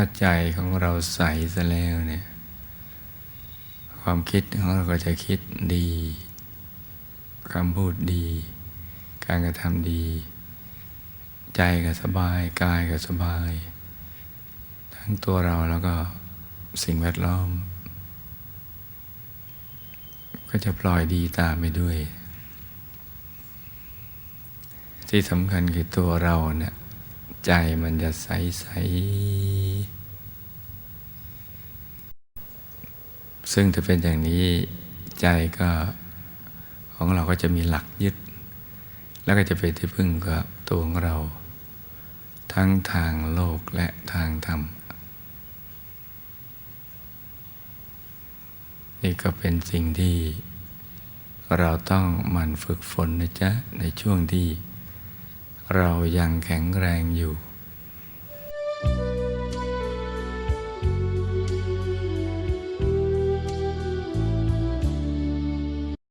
ถ้าใจของเราใสซะแล้วเนี่ย ความคิดของเราก็จะคิดดีคำพูดดี การกระทำดี ใจก็สบาย กายก็สบาย ทั้งตัวเราแล้วก็สิ่งแวดล้อม ก็จะปล่อยดีตามไปด้วย ที่สำคัญคือตัวเราเนี่ยใจมันจะใสใส ซึ่งถ้าเป็นอย่างนี้ใจก็ของเราก็จะมีหลักยึด แล้วก็จะเป็นที่พึ่งกับตัวของเรา ทั้งทางโลกและทางธรรม นี่ก็เป็นสิ่งที่เราต้องหมั่นฝึกฝนนะจ๊ะ ในช่วงที่เรายังแข็งแรงอยู่